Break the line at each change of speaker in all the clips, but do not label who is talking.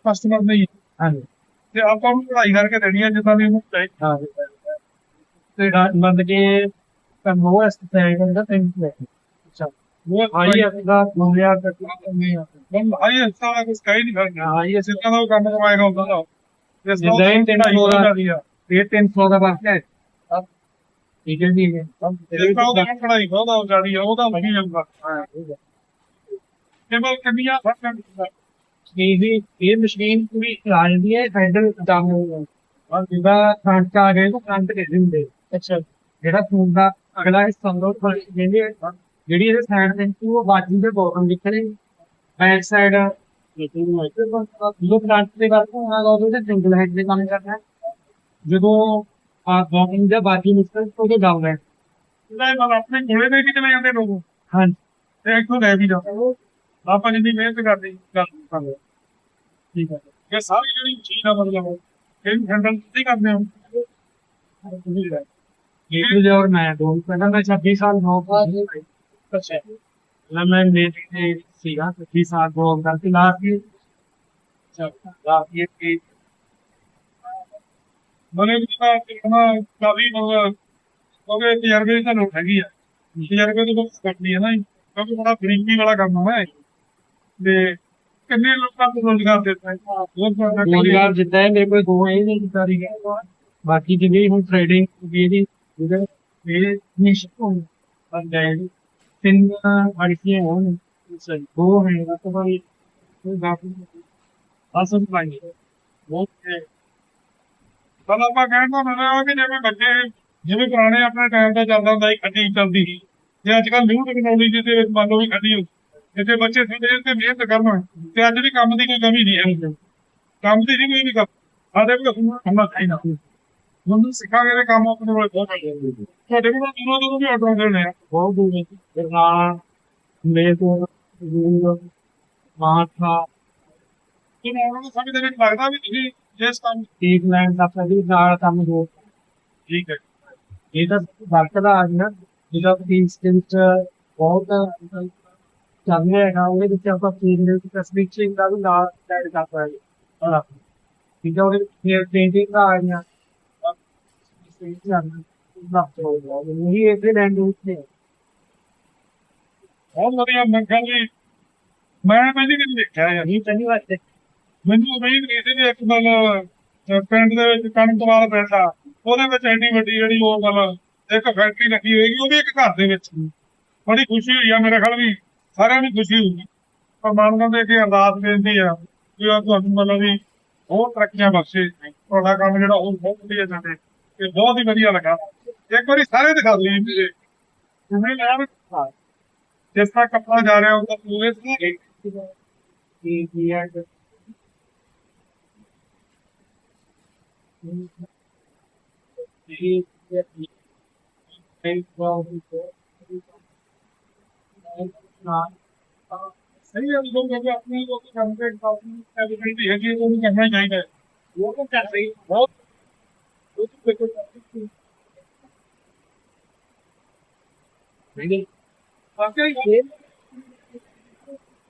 Customer ਨਹੀਂ
ਹਾਂਜੀ
ਤੇ ਆਪਾਂ ਨੂੰ ਪੜ੍ਹਾਈ ਕਰਕੇ ਦੇਣੀ ਹੈ। ਜਿੱਦਾਂ ਦੀ ਉਹਨੂੰ ਚਾਹੀਦੀ
ਹਾਂ ਤੇ ਬੰਦ ਕੇ ਕੰਮੋ ਇਸ ਤਰ੍ਹਾਂ ਦਾ ਤਿੰਨ ਅੱਛਾ
ਉਹ
ਆਈ ਆਪਦਾ ਮੁੰਡਿਆ ਤੱਕ ਨਹੀਂ ਆ
ਬੰਦ ਹਾਈ ਹਿੱਸਾ ਵਾਲਾ ਕੁਝ ਕਹਿ ਨਹੀਂ ਸਕਦਾ।
ਆਈ
ਜਿੱਦਾਂ ਦਾ ਉਹ ਕੰਮ ਕਮਾਏਗਾ ਉਹਦਾ ਦਾ। ਇਸ ਤੋਂ
ਜਿੱਦਾਂ ਹੀ ਤਿੰਨ
ਪੜ੍ਹਾਈ
ਸੌ ਦਾ-
ਕਰਨੀ ਆ
ਇਹ 300 ਦਾ ਬਸ ਹੈ। ਠੀਕ ਹੈ ਜੀ
ਜਿਸ ਤਰ੍ਹਾਂ ਉਹਦਾ ਪੜ੍ਹਾਈ ਉਹਦਾ ਜਾਣੀ ਆ ਉਹਦਾ ਨਹੀਂ ਜਾਂਦਾ।
ਹਾਂ ਠੀਕ ਹੈ।
ਕੇਵਲ ਕਿੰਨੀਆਂ ਫਰਕਾਂ
ਇਹ ਵੀ ਇਹ ਮਸ਼ੀਨ ਪੂਰੀ ਚਲਾ ਜਾਂਦੀ ਹੈ ਹੈਂਡਲ ਦਮ ਔਰ ਜਿਹਦਾ ਫਰੰਟ ਆ ਗਏ ਤਾਂ ਫਰੰਟ ਦੇ ਦਿੰਦੇ। ਅੱਛਾ। ਜਿਹੜਾ ਫੋਨ ਦਾ ਅਗਲਾ ਹਿੱਸਾ ਹੁੰਦਾ ਉਹ ਆ। ਜਿਹੜੀ ਇਹਦੇ ਸਾਈਡ ਸੀ ਉਹ ਬਾਜੀ ਦੇ ਬੋਟਮ ਦਿਖਣੇ ਬੈਕ ਸਾਈਡ ਜਦੋਂ ਫਰੰਟ ਤੇ ਵਰਤੋਂ ਹੋਣਾ ਉਦੋਂ ਤੇ ਸਿੰਗਲ ਹੈਡ ਦੇ ਕੰਮ ਕਰਨਾ ਜਦੋਂ ਆ ਬੋਟਮ ਦਾ ਬਾਜੀ ਨਿਕਲ ਉਹਦੇ ਡਾਊਨ ਹੈ।
ਨਹੀਂ ਮਤਲਬ ਆਪਣੇ ਕੋਲੇ ਦੇ ਵੀ ਚਲੇ ਜਾਂਦੇ ਲੋਕ
ਹਾਂ
ਤੇ ਇੱਥੋਂ ਲੈ ਵੀ ਜਾਂਦੇ ਆਪਾਂ ਜਿੰਨੀ ਮਿਹਨਤ ਕਰਦੇ ਗੱਲ ਕਰਦੇ
ਠੀਕ ਹੈ।
ਇਹ ਸਾਰੀ ਜਿਹੜੀ ਚੀਜ਼ ਆ ਮਤਲਬ ਇਹ ਹੈਂਡਲ ਤੁਸੀਂ ਕਰਦੇ ਹੋ?
ਇਹ ਜੋਰ ਮੈਂ ਦੋ ਪਹਿਲਾਂ ਮੈਂ 26 ਸਾਲ ਹੋ ਗਏ
ਅੱਛਾ
ਨਾ ਮੈਂ ਮੇਰੀ ਤੇ ਸੀਗਾ 25 ਸਾਲ ਜੋਬ ਕਰਤੀ ਲਾਸਟ ਹੀ ਲਾਸਟ ਹੀ ਕਿ
ਮਨੇ ਵੀ ਤਾਂ ਕਾਫੀ ਮਤਲਬ ਉਹਦੇ ਤਜਰਬੇ ਦੀ ਤੁਹਾਨੂੰ ਹੈਗੀ ਆ। ਤਜਰਬੇ ਤੋਂ ਬਹੁਤ ਕੱਟਣੀ ਹੈ ਨਾ ਕਿਉਂਕਿ ਬੜਾ ਗਰੀਬੀ ਵਾਲਾ ਕੰਮ ਹੈ ਤੇ ਕਿੰਨੇ ਲੋਕਾਂ ਨੂੰ ਰੋਜ਼ਗਾਰ ਦਿੱਤਾ ਹੈ
ਰੋਜ਼ਗਾਰ ਜਿੱਦਾਂ ਹੈ ਮੇਰੇ ਕੋਲ ਦੋ ਇਹ ਨਹੀਂ ਕਰੀ ਗਿਆ ਬਾਕੀ ਜਿਹੜੀ ਹੁਣ ਟ੍ਰੇਡਿੰਗ ਵੀ ਇਹਦੀ ਜਿਹਦੇ ਇਹ ਨਿਸ਼ ਹੋਣ ਪਰ ਗਏ ਤਿੰਨ ਅੜਕੀਆਂ ਹੋਣ ਦੋ ਹੈ ਉਹ ਤੋਂ ਬਾਅਦ ਇਹ ਅਸਲ ਪਾਣੀ ਬਹੁਤ ਹੈ
ਪਰ ਆਪਾਂ ਕਹਿਣ ਦਾ ਮਤਲਬ ਕਿ ਜਿਵੇਂ ਬੱਚੇ ਜਿਵੇਂ ਪੁਰਾਣੇ ਆਪਣੇ ਟਾਈਮ ਦਾ ਚੱਲਦਾ ਹੁੰਦਾ ਸੀ ਖੱਡੀ ਚੱਲਦੀ ਸੀ ਤੇ ਅੱਜ ਕੱਲ੍ਹ ਨਿਊ ਟੈਕਨੋਲੋਜੀ ਦੇ ਵਿੱਚ ਮੰਨ ਲਓ ਵੀ ਖੱਡੀ ਜਿੱਥੇ ਬੱਚੇ ਸਿੱਧੇ ਤੇ ਮਿਹਨਤ ਕਰਨ ਤੇ ਅੱਜ ਵੀ ਕੰਮ ਦੀ ਕੋਈ ਕਮੀ ਨਹੀਂ ਹੈ ਕੰਮ ਦੀ ਨਹੀਂ ਕੋਈ ਵੀ ਕੰਮ ਸਾਡੇ ਕੋਲ ਕੰਮ ਚਾਹੀਦਾ। ਹੁਣ ਸਿੱਖਾਂਗੇ ਤੇ ਕੰਮ ਆਪਣੇ ਕੋਲ ਬਹੁਤ ਹੈ ਤੁਹਾਡੇ ਕੋਲ ਦੂਰੋਂ ਦੂਰੋਂ ਵੀ ਆਰਡਰ ਆਉਂਦੇ ਨੇ
ਬਹੁਤ ਦੂਰ ਹੈ ਬਰਨਾਲਾ ਮੇਰੇ ਤੋਂ ਦੂਰ ਮਾਠਾ
ਕਿ ਉਹਨਾਂ ਨੂੰ ਸਮਝ ਦੇ ਵਿੱਚ ਲੱਗਦਾ ਵੀ ਤੁਸੀਂ ਇਸ ਕੰਮ
ਟ੍ਰੀਟਮੈਂਟ ਦਾ ਪ੍ਰਤੀ ਨਾਲ ਕੰਮ ਹੋ
ਠੀਕ ਹੈ
ਇਹ ਤਾਂ ਵਰਤਦਾ ਆ ਨਾ ਜਿਹੜਾ ਪੀਸ ਦੇ ਵਿੱਚ ਬਹੁਤ ਚੱਲ ਰਿਹਾ ਹੈਗਾ ਉਹਦੇ ਵਿੱਚ ਆਪਾਂ ਫੀਲ ਦੇ ਵਿੱਚ ਸਵਿਚਿੰਗ ਦਾ ਵੀ ਨਾਲ ਐਡ ਕਰ ਸਕਦੇ ਹਾਂ ਠੀਕ ਹੈ ਉਹਦੇ ਫੇਰ ਪੇਂਟਿੰਗ ਦਾ ਆ ਗਿਆ ਇਹ ਇਹਦੇ ਲੈਂਗੁਏਜ ਨੇ
ਬਹੁਤ ਵਧੀਆ ਮੈਂ ਕਿਹਾ ਮੈਂ ਪਹਿਲੀ ਵਾਰ ਦੇਖਿਆ ਯਾਰ
ਇਹ ਪਹਿਲੀ ਵਾਰ ਤੇ
ਮੈਨੂੰ ਉਮੀਦ ਨਹੀਂ ਸੀ ਵੀ ਇੱਕ ਮਨ ਪਿੰਡ ਦੇ ਵਿੱਚ ਕਣਕ ਪਿੰਡ ਆ ਉਹਦੇ ਵਿੱਚ ਐਡੀ ਵੱਡੀ ਜਿਹੜੀ ਉਹ ਮਤਲਬ ਇੱਕ ਫੈਕਟਰੀ ਲੱਗੀ ਹੋਏਗੀ ਉਹ ਵੀ ਇੱਕ ਘਰ ਦੇ ਵਿੱਚ ਬੜੀ ਖੁਸ਼ੀ ਹੋਈ ਆ ਮੇਰੇ ਖਿਆਲ ਵੀ ਸਾਰਿਆਂ ਨੂੰ ਖੁਸ਼ੀ ਹੋਈ ਪਰਮਾਤਮਾ ਦੇ ਅੱਗੇ ਅਰਦਾਸ ਬੇਨਤੀ ਆ ਕਿ ਉਹ ਤੁਹਾਨੂੰ ਮਤਲਬ ਵੀ ਹੋਰ ਤਰੱਕੀਆਂ ਬਖਸ਼ੇ ਤੁਹਾਡਾ ਕੰਮ ਜਿਹੜਾ ਉਹ ਬਹੁਤ ਵਧੀਆ ਚੱਲੇ ਤੇ ਬਹੁਤ ਹੀ ਵਧੀਆ ਲੱਗਾ ਇੱਕ ਵਾਰੀ ਸਾਰੇ ਦਿਖਾ ਦਿਓ ਜੀ ਮੇਰੇ ਤੁਸੀਂ ਲੈ ਆਓ ਜਿਸ ਤਰ੍ਹਾਂ ਕੱਪੜਾ ਜਾ ਰਿਹਾ ਉਹਦਾ ਪੂਰੇ ਸੀ
ਇਹ ਕੀ ਹੈ ਇਹ ਇਹ
ਸਹੀ ਹੈ ਲੋਕ ਕਹਿੰਦੇ ਆਪਣੇ ਲੋਕ ਕੰਮ ਤੇ ਕਾਫੀ ਐਵੀਡੈਂਟ ਹੈਗੀ ਹੈ, ਉਹਨੂੰ ਕਰਨਾ ਹੀ ਚਾਹੀਦਾ ਹੈ ਉਹ ਤਾਂ ਕਰ ਰਹੀ ਬਹੁਤ ਉਹ ਤਾਂ ਦੇਖੋ
ਨਹੀਂ
ਵਾਕਈ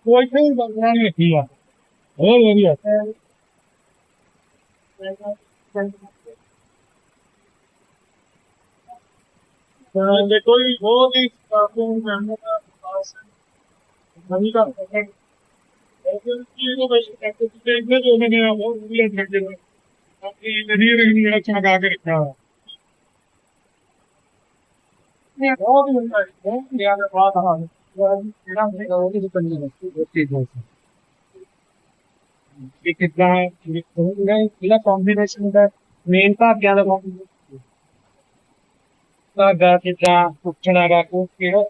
ਕੋਈ ਕੋਈ ਬੰਦਾ ਨਹੀਂ ਰੱਖੀ ਆ ਬਹੁਤ ਵਧੀਆ ਤਾਂ ਦੇਖੋ ਜੀ ਬਹੁਤ ਹੀ ਕਾਫੀ ਮੈਂਬਰ ਦਾ ਪਾਸ ਨਹੀਂ ਕਰ ਸਕਦੇ ਇਹ ਕੀ ਬਾਕੀ ਨਦੀ ਰਿੰਗ ਜਿਹੜਾ ਚਮਕਾ ਕੇ ਰੱਖਿਆ ਹੋਇਆ ਇਹ ਬਹੁਤ ਹੀ ਹੁੰਦਾ ਹੈ ਬਹੁਤ ਜ਼ਿਆਦਾ ਬਾਤ ਆ
ਜਿਹੜਾ ਹੁੰਦਾ ਉਹ ਵੀ ਪੰਜੀ ਹੈ। ਉਹ ਚੀਜ਼ ਹੈ ਇਹ ਕਿੱਦਾਂ ਹੈ ਜਿਹੜਾ ਕੰਬੀਨੇਸ਼ਨ ਦਾ ਮੇਨ ਧਾਗਿਆਂ ਦਾ combination ਧਾਗਾ ਕਿੱਦਾਂ ਉੱਠਣਾ ਦਾ ਕੋ ਕਿਹੜਾ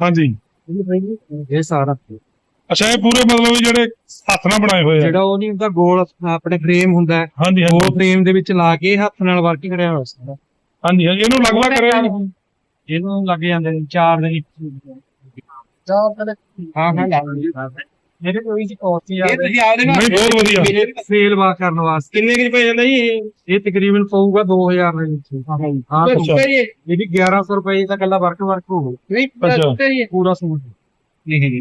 ਹਾਂਜੀ।
ਇਹ ਸਾਰਾ।
ਅੱਛਾ ਇਹ ਪੂਰੇ ਮਤਲਬ ਵੀ ਜਿਹੜੇ ਹੱਥ ਨਾਲ ਬਣਾਏ ਹੋਏ ਆ।
ਜਿਹੜਾ ਉਹ ਨਹੀਂ ਹੁੰਦਾ ਗੋਲ ਆਪਣੇ ਫਰੇਮ ਹੁੰਦਾ ਹੈ,
ਹਾਂਜੀ
ਉਹ
ਹਾਂਜੀ
ਫਰੇਮ ਦੇ ਵਿੱਚ ਲਾ ਕੇ ਹੱਥ ਨਾਲ ਵਰਕ ਕਰਿਆ ਹੋਇਆ ਸਾਰਾ।
ਹਾਂਜੀ ਹਾਂਜੀ। ਇਹਨੂੰ ਲੱਗ ਲੱਗ ਕਰਿਆ।
ਇਹਨੂੰ ਲੱਗ ਜਾਂਦੇ ਨੇ ਚਾਰ ਦਿਨ ਚਾਰ ਦਿਨ ਹਾਂ ਹਾਂ ਇਹਦੇ ਕੋਈ ਸੀ ਕੋਸਟ
ਇਹ ਤੁਸੀਂ ਆਪਦੇ ਨਾਲ
ਨਹੀਂ ਬਹੁਤ ਵਧੀਆ।
ਸੇਲ ਵਾ ਕਰਨ ਵਾਸਤੇ।
ਕਿੰਨੇ ਕਿ ਰੁਪਏ ਜਾਂਦਾ ਜੀ ਇਹ?
ਇਹ ਤਕਰੀਬਨ ਪਊਗਾ 2000 ਦੇ ਵਿੱਚ। ਹਾਂ
ਅੱਛਾ।
ਪਊਗਾ।
ਜੀ।
ਇਹਦੀ 1100 ਰੁਪਏ ਦਾ ਕੱਲਾ ਵਰਕ ਵਰਕ ਹੋਊ
ਨਹੀਂ
ਅੱਛਾ।
ਅੱਛਾ ਜੀ
ਪੂਰਾ ਸੂਟ।
ਨਹੀਂ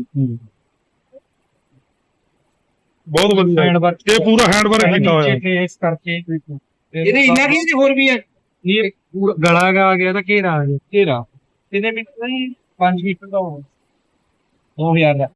ਬਹੁਤ ਵਧੀਆ।
ਹੈਂਡ ਵਰਕ
ਇਹ ਪੂਰਾ ਹੈਂਡ ਵਰਕ ਕੀਤਾ ਹੋਇਆ।
ਨੀਚੇ ਫੇਸ ਕਰਕੇ
ਇਹਦੇ ਇੰਨਾ ਕੀ ਹੋਰ ਵੀ ਹੈ?
ਇਹ ਪੂਰਾ ਗਲਾ ਗਾ ਆ ਗਿਆ ਤਾਂ ਘੇਰਾ ਆ ਗਿਆ। ਘੇਰਾ। ਇਹਦੇ ਵਿੱਚ ਨਹੀਂ 5 ਮੀਟਰ ਦਾ ਹੋਣਾ। 2000 ਦਾ।